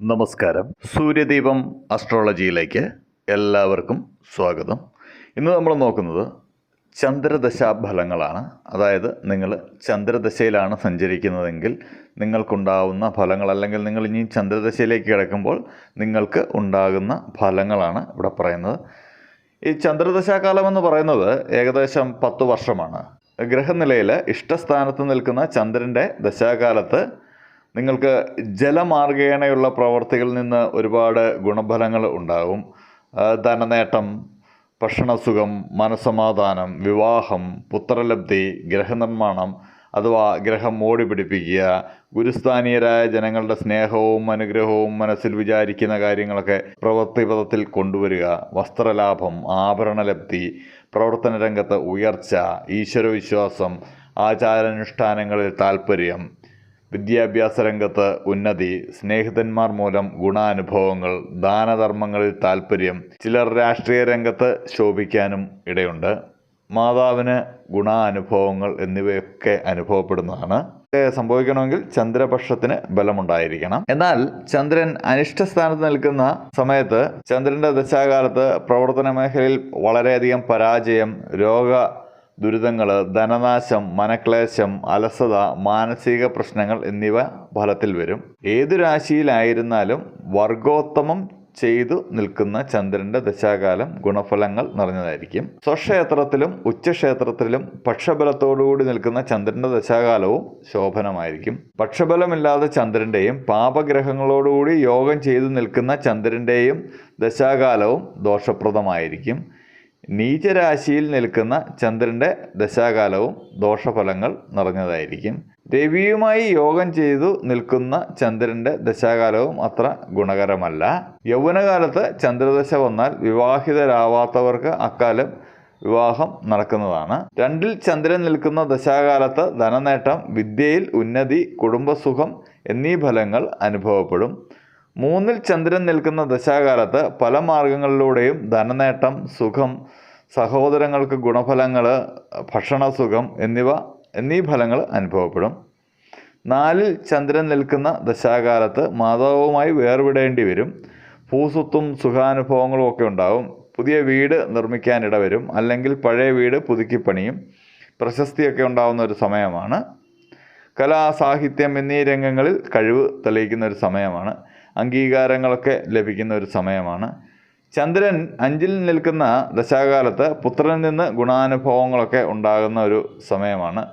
നമസ്കാരം. സൂര്യദീപം അസ്ട്രോളജിയിലേക്ക് എല്ലാവർക്കും സ്വാഗതം. ഇന്ന് നമ്മൾ നോക്കുന്നത് ചന്ദ്രദശാഫലങ്ങളാണ്. അതായത് നിങ്ങൾ ചന്ദ്രദശയിലാണ് സഞ്ചരിക്കുന്നതെങ്കിൽ നിങ്ങൾക്കുണ്ടാവുന്ന ഫലങ്ങൾ അല്ലെങ്കിൽ നിങ്ങൾ ഇനി ചന്ദ്രദശയിലേക്ക് കിടക്കുമ്പോൾ നിങ്ങൾക്ക് ഉണ്ടാകുന്ന ഫലങ്ങളാണ് ഇവിടെ പറയുന്നത്. ഈ ചന്ദ്രദശാകാലം എന്ന് പറയുന്നത് ഏകദേശം പത്ത് വർഷമാണ്. ഗ്രഹനിലയിൽ ഇഷ്ടസ്ഥാനത്ത് നിൽക്കുന്ന ചന്ദ്രന്റെ ദശാകാലത്ത് നിങ്ങൾക്ക് ജലമാർഗേണയുള്ള പ്രവർത്തികളിൽ നിന്ന് ഒരുപാട് ഗുണഫലങ്ങൾ ഉണ്ടാകും. ധനനേട്ടം ഭക്ഷണസുഖം മനസമാധാനം വിവാഹം പുത്രലബ്ധി ഗ്രഹനിർമ്മാണം അഥവാ ഗ്രഹം മോടി പിടിപ്പിക്കുക ഗുരുസ്ഥാനീയരായ ജനങ്ങളുടെ സ്നേഹവും അനുഗ്രഹവും മനസ്സിൽ വിചാരിക്കുന്ന കാര്യങ്ങളൊക്കെ പ്രവൃത്തിപഥത്തിൽ കൊണ്ടുവരിക. വസ്ത്രലാഭം ആഭരണലബ്ധി പ്രവർത്തന രംഗത്ത് ഉയർച്ച ഈശ്വരവിശ്വാസം ആചാരാനുഷ്ഠാനങ്ങളിൽ താൽപ്പര്യം വിദ്യാഭ്യാസ രംഗത്ത് ഉന്നതി സ്നേഹിതന്മാർ മൂലം ഗുണാനുഭവങ്ങൾ ദാനധർമ്മങ്ങളിൽ താല്പര്യം ചിലർ രാഷ്ട്രീയ രംഗത്ത് ശോഭിക്കാനും ഇടയുണ്ട്. മാതാവിന് ഗുണാനുഭവങ്ങൾ എന്നിവയൊക്കെ അനുഭവപ്പെടുന്നതാണ്. സംഭവിക്കണമെങ്കിൽ ചന്ദ്രപക്ഷത്തിന് ബലമുണ്ടായിരിക്കണം. എന്നാൽ ചന്ദ്രൻ അനിഷ്ട സ്ഥാനത്ത് നിൽക്കുന്ന സമയത്ത് ചന്ദ്രന്റെ ദശാകാലത്ത് പ്രവർത്തന മേഖലയിൽ വളരെയധികം പരാജയം രോഗ ദുരിതങ്ങൾ ധനനാശം മനക്ലേശം അലസത മാനസിക പ്രശ്നങ്ങൾ എന്നിവ ഫലത്തിൽ വരും. ഏതു രാശിയിലായിരുന്നാലും വർഗോത്തമം ചെയ്തു നിൽക്കുന്ന ചന്ദ്രന്റെ ദശാകാലം ഗുണഫലങ്ങൾ നിറഞ്ഞതായിരിക്കും. സ്വക്ഷേത്രത്തിലും ഉച്ചക്ഷേത്രത്തിലും പക്ഷബലത്തോടുകൂടി നിൽക്കുന്ന ചന്ദ്രന്റെ ദശാകാലവും ശോഭനമായിരിക്കും. പക്ഷബലമില്ലാതെ ചന്ദ്രന്റെയും പാപഗ്രഹങ്ങളോടുകൂടി യോഗം ചെയ്തു നിൽക്കുന്ന ചന്ദ്രന്റെയും ദശാകാലവും ദോഷപ്രദമായിരിക്കും. നീചരാശിയിൽ നിൽക്കുന്ന ചന്ദ്രന്റെ ദശാകാലവും ദോഷഫലങ്ങൾ നിറഞ്ഞതായിരിക്കും. രവിയുമായി യോഗം ചെയ്തു നിൽക്കുന്ന ചന്ദ്രന്റെ ദശാകാലവും അത്ര ഗുണകരമല്ല. യൗവനകാലത്ത് ചന്ദ്രദശ വന്നാൽ വിവാഹിതരാവാത്തവർക്ക് അക്കാലം വിവാഹം നടക്കുന്നതാണ്. രണ്ടിൽ ചന്ദ്രൻ നിൽക്കുന്ന ദശാകാലത്ത് ധനനേട്ടം വിദ്യയിൽ ഉന്നതി കുടുംബസുഖം എന്നീ ഫലങ്ങൾ അനുഭവപ്പെടും. മൂന്നിൽ ചന്ദ്രൻ നിൽക്കുന്ന ദശാകാലത്ത് പല മാർഗങ്ങളിലൂടെയും ധനനേട്ടം സുഖം സഹോദരങ്ങൾക്ക് ഗുണഫലങ്ങൾ ഭക്ഷണസുഖം എന്നിവ എന്നീ ഫലങ്ങൾ അനുഭവപ്പെടും. നാലിൽ ചന്ദ്രൻ നിൽക്കുന്ന ദശാകാലത്ത് മാതാവുമായി വേർവിടേണ്ടി വരും. ഭൂസ്വത്തും സുഖാനുഭവങ്ങളും ഒക്കെ ഉണ്ടാവും. പുതിയ വീട് നിർമ്മിക്കാനിട വരും. അല്ലെങ്കിൽ പഴയ വീട് പുതുക്കിപ്പണിയും. പ്രശസ്തിയൊക്കെ ഉണ്ടാകുന്ന ഒരു സമയമാണ്. കലാ സാഹിത്യം എന്നീ രംഗങ്ങളിൽ കഴിവ് തെളിയിക്കുന്ന ഒരു സമയമാണ്. അംഗീകാരങ്ങളൊക്കെ ലഭിക്കുന്ന ഒരു സമയമാണ്. ചന്ദ്രൻ അഞ്ചിൽ നിൽക്കുന്ന ദശാകാലത്ത് പുത്രനിൽ നിന്ന് ഗുണാനുഭവങ്ങളൊക്കെ ഉണ്ടാകുന്ന ഒരു സമയമാണ്.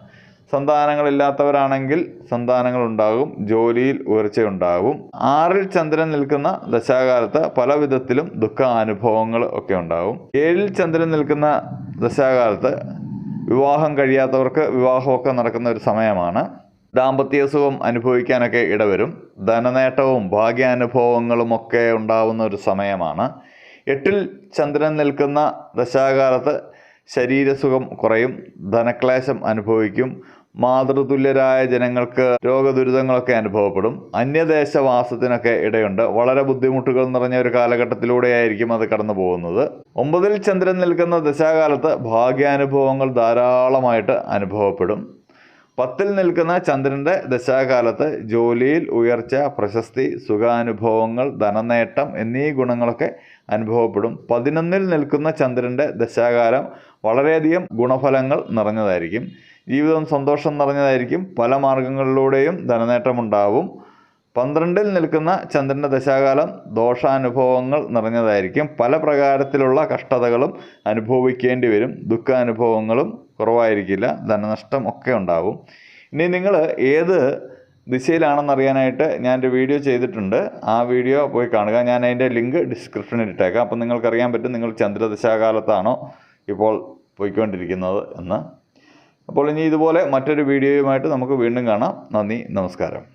സന്താനങ്ങളില്ലാത്തവരാണെങ്കിൽ സന്താനങ്ങൾ ഉണ്ടാകും ജോലിയിൽ ഉയർച്ചയുണ്ടാകും. ആറിൽ ചന്ദ്രൻ നിൽക്കുന്ന ദശാകാലത്ത് പല വിധത്തിലും ദുഃഖ അനുഭവങ്ങൾ ഒക്കെ ഉണ്ടാകും. ഏഴിൽ ചന്ദ്രൻ നിൽക്കുന്ന ദശാകാലത്ത് വിവാഹം കഴിയാത്തവർക്ക് വിവാഹമൊക്കെ നടക്കുന്ന ഒരു സമയമാണ്. ദാമ്പത്യ സുഖം അനുഭവിക്കാനൊക്കെ ഇടവരും. ധനനേട്ടവും ഭാഗ്യാനുഭവങ്ങളുമൊക്കെ ഉണ്ടാവുന്ന ഒരു സമയമാണ്. എട്ടിൽ ചന്ദ്രൻ നിൽക്കുന്ന ദശാകാലത്ത് ശരീരസുഖം കുറയും ധനക്ലേശം അനുഭവിക്കും മാതൃതുല്യരായ ജനങ്ങൾക്ക് രോഗദുരിതങ്ങളൊക്കെ അനുഭവപ്പെടും അന്യദേശവാസത്തിനൊക്കെ ഇടയുണ്ട്. വളരെ ബുദ്ധിമുട്ടുകൾ നിറഞ്ഞ ഒരു കാലഘട്ടത്തിലൂടെയായിരിക്കും അത് കടന്നു പോകുന്നത് ഒമ്പതിൽ ചന്ദ്രൻ നിൽക്കുന്ന ദശാകാലത്ത് ഭാഗ്യാനുഭവങ്ങൾ ധാരാളമായിട്ട് അനുഭവപ്പെടും. പത്തിൽ നിൽക്കുന്ന ചന്ദ്രന്റെ ദശാകാലത്ത് ജോലിയിൽ ഉയർച്ച പ്രശസ്തി സുഖാനുഭവങ്ങൾ ധനനേട്ടം എന്നീ ഗുണങ്ങളൊക്കെ അനുഭവപ്പെടും. പതിനൊന്നിൽ നിൽക്കുന്ന ചന്ദ്രന്റെ ദശാകാലം വളരെയധികം ഗുണഫലങ്ങൾ നിറഞ്ഞതായിരിക്കും. ജീവിതം സന്തോഷം നിറഞ്ഞതായിരിക്കും. പല മാർഗങ്ങളിലൂടെയും ധനനേട്ടമുണ്ടാവും. പന്ത്രണ്ടിൽ നിൽക്കുന്ന ചന്ദ്രന്റെ ദശാകാലം ദോഷാനുഭവങ്ങൾ നിറഞ്ഞതായിരിക്കും. പല പ്രകാരത്തിലുള്ള കഷ്ടതകളും അനുഭവിക്കേണ്ടി വരും. ദുഃഖാനുഭവങ്ങളും കുറവായിരിക്കില്ല ധനനഷ്ടം ഒക്കെ ഉണ്ടാവും. ഇനി നിങ്ങൾ ഏത് ദിശയിലാണെന്നറിയാനായിട്ട് ഞാനൊരു വീഡിയോ ചെയ്തിട്ടുണ്ട്. ആ വീഡിയോ പോയി കാണുക. ഞാൻ അതിന്റെ ലിങ്ക് ഡിസ്ക്രിപ്ഷനിൽ ഇട്ടേക്കാം. അപ്പം നിങ്ങൾക്കറിയാൻ പറ്റും നിങ്ങൾ ചന്ദ്രദശാകാലത്താണോ ഇപ്പോൾ പോയിക്കൊണ്ടിരിക്കുന്നത് എന്ന്. അപ്പോൾ ഇനി ഇതുപോലെ മറ്റൊരു വീഡിയോയുമായിട്ട് നമുക്ക് വീണ്ടും കാണാം. നന്ദി നമസ്കാരം.